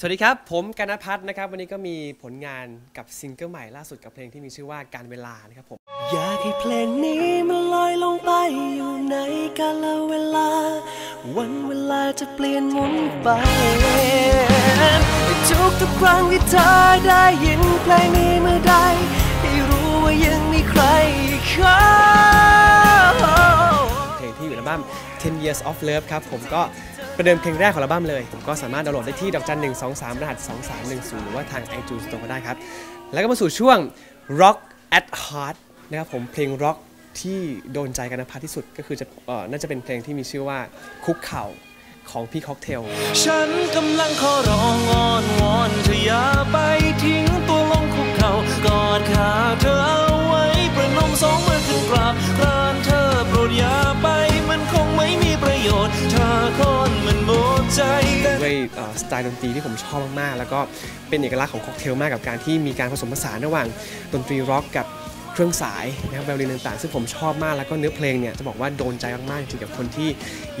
สวัสดีครับ ผมกนพัฒน์นะครับ วันนี้ก็มีผลงานกับซิงเกิลใหม่ล่าสุดกับเพลงที่มีชื่อว่าการเวลานะครับผม อยากให้เพลงนี้มันลอยลงไปอยู่ในกาลเวลา วันเวลาจะเปลี่ยนหมุนไปทุกทุกๆครั้งที่เธอได้ยินเพลงนี้เมื่อใดให้รู้ว่ายังมีใครอีกเขาเพลงที่อยู่ในอัลบั้ม10 Years of Love ครับผมก็ ประเดิมเพลงแรกของอัลบั้มเลยผมก็สามารถดาวน์โหลดได้ที่ดอกจัน1 2 3รหัส2 3 1 0หรือว่าทาง iTunes Store ก็ได้ครับ แล้วก็มาสู่ช่วง Rock at Heart นะครับผมเพลงร็อกที่โดนใจกันพัฒน์ที่สุดก็คือจะเอ่อน่าจะเป็นเพลงที่มีชื่อว่าคุกเข่าของพี่ค็อกเทล ฉันกำลังขอร้องอ้อนวอนเธออย่าไปทิ้งตัวลงคุกเข่ากอดขาเธอ สไตล์ดนตรีที่ผมชอบมากๆ แล้วก็เป็นเอกลักษณ์ของค็อกเทลมากกับการที่มีการผสมผสานระหว่างดนตรีร็อกกับเครื่องสายนะครับไวโอลินต่างๆ ซึ่งผมชอบมากแล้วก็เนื้อเพลงเนี่ยจะบอกว่าโดนใจมากๆจริงๆกับคนที่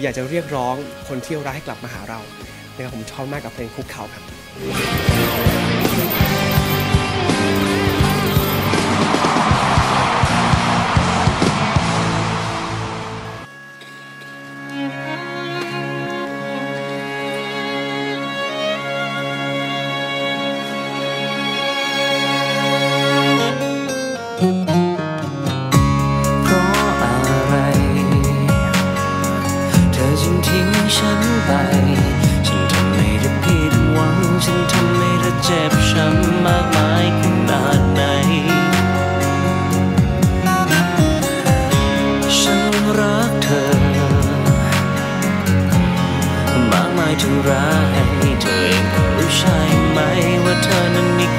อยากจะเรียกร้องคนที่รักให้กลับมาหาเรานะครับผมชอบมากกับเพลงคุกเข่าครับ ว่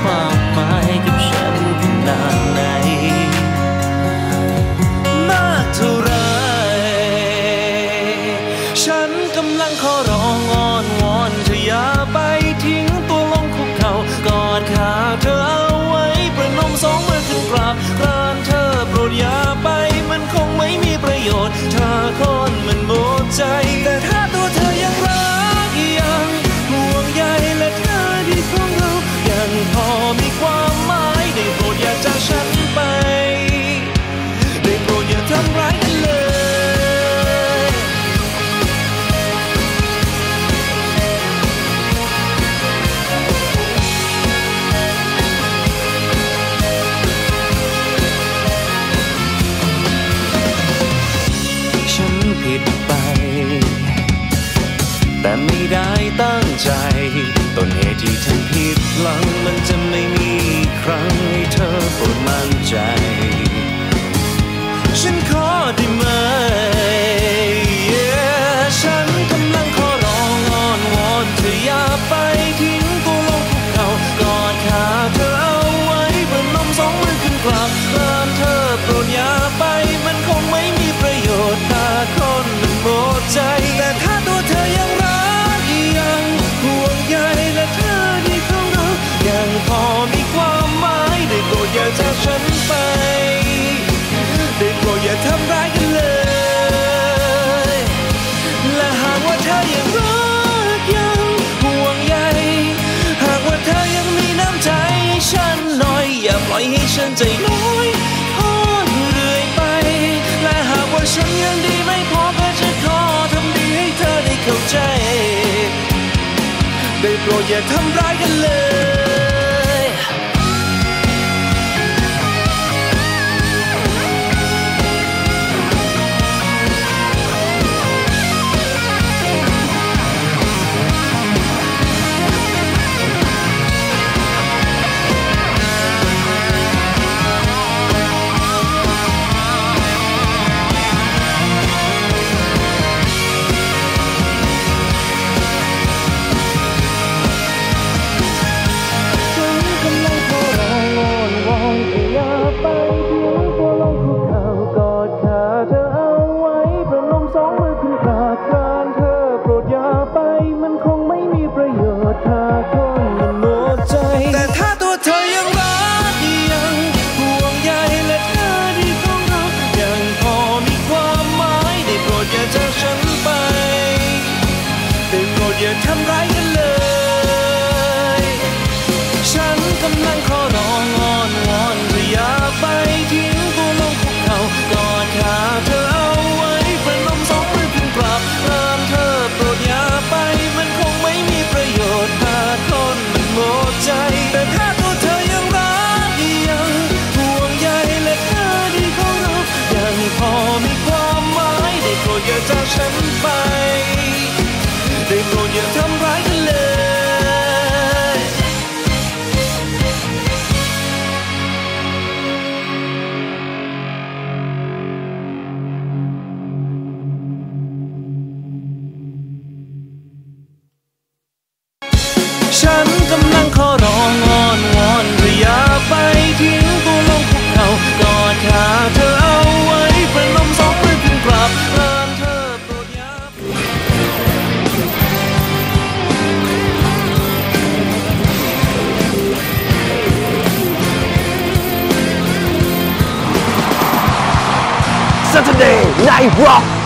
ที่ทำผิดหลังมันจะไม่มีครั้ง อยให้ฉันใจน้อยพอดเรื่อยไป และหากว่าฉันยังดีไม่พอก็จะขอทำดีให้เธอได้เข้าใจ ได้โปรดอย่าทำร้ายกันเลย Saturday Night rock.